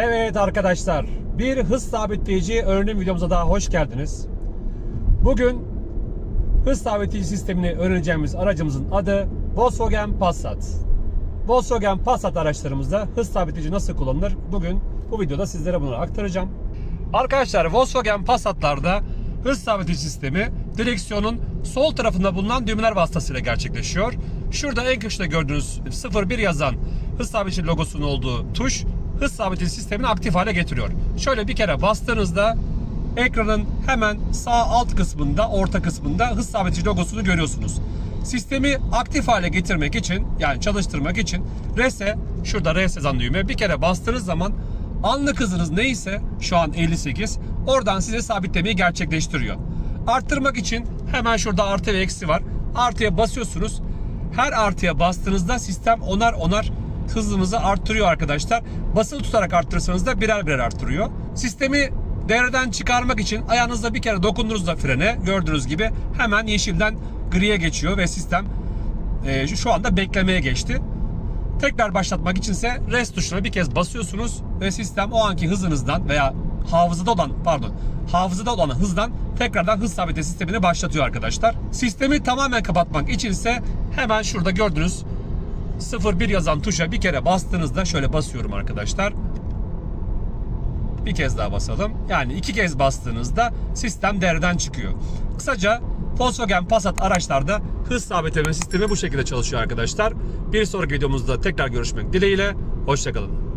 Evet arkadaşlar, bir hız sabitleyici öğrenim videomuza daha hoş geldiniz. Bugün hız sabitleyici sistemini öğreneceğimiz aracımızın adı Volkswagen Passat. Volkswagen Passat araçlarımızda hız sabitleyici nasıl kullanılır? Bugün bu videoda sizlere bunu aktaracağım. Arkadaşlar Volkswagen Passat'larda hız sabitleyici sistemi direksiyonun sol tarafında bulunan düğmeler vasıtasıyla gerçekleşiyor. Şurada en köşede gördüğünüz 01 yazan hız sabitleyici logosunun olduğu tuş hız sabitleyici sistemini aktif hale getiriyor. Şöyle bir kere bastığınızda ekranın hemen sağ alt kısmında, orta kısmında hız sabitleyici logosunu görüyorsunuz. Sistemi aktif hale getirmek için yani çalıştırmak için rese şurada res yazan düğme bir kere bastığınız zaman anlık hızınız neyse şu an 58 oradan size sabitlemeyi gerçekleştiriyor. Arttırmak için hemen şurada artı ve eksi var. Artıya basıyorsunuz. Her artıya bastığınızda sistem onar onar hızınızı arttırıyor arkadaşlar. Basılı tutarak arttırırsanız da birer birer arttırıyor. Sistemi devreden çıkarmak için ayağınızda bir kere dokunduğunuzda frene gördüğünüz gibi hemen yeşilden griye geçiyor ve sistem e, şu- anda beklemeye geçti. Tekrar başlatmak içinse rest tuşuna bir kez basıyorsunuz ve sistem o anki hızınızdan veya hafızada olan pardon hafızada olan hızdan tekrardan hız sabitle sistemini başlatıyor arkadaşlar. Sistemi tamamen kapatmak içinse hemen şurada gördüğünüz 01 yazan tuşa bir kere bastığınızda şöyle basıyorum arkadaşlar. Bir kez daha basalım. Yani iki kez bastığınızda sistem devreden çıkıyor. Kısaca Volkswagen Passat araçlarda hız sabitleme sistemi bu şekilde çalışıyor arkadaşlar. Bir sonraki videomuzda tekrar görüşmek dileğiyle. Hoşçakalın.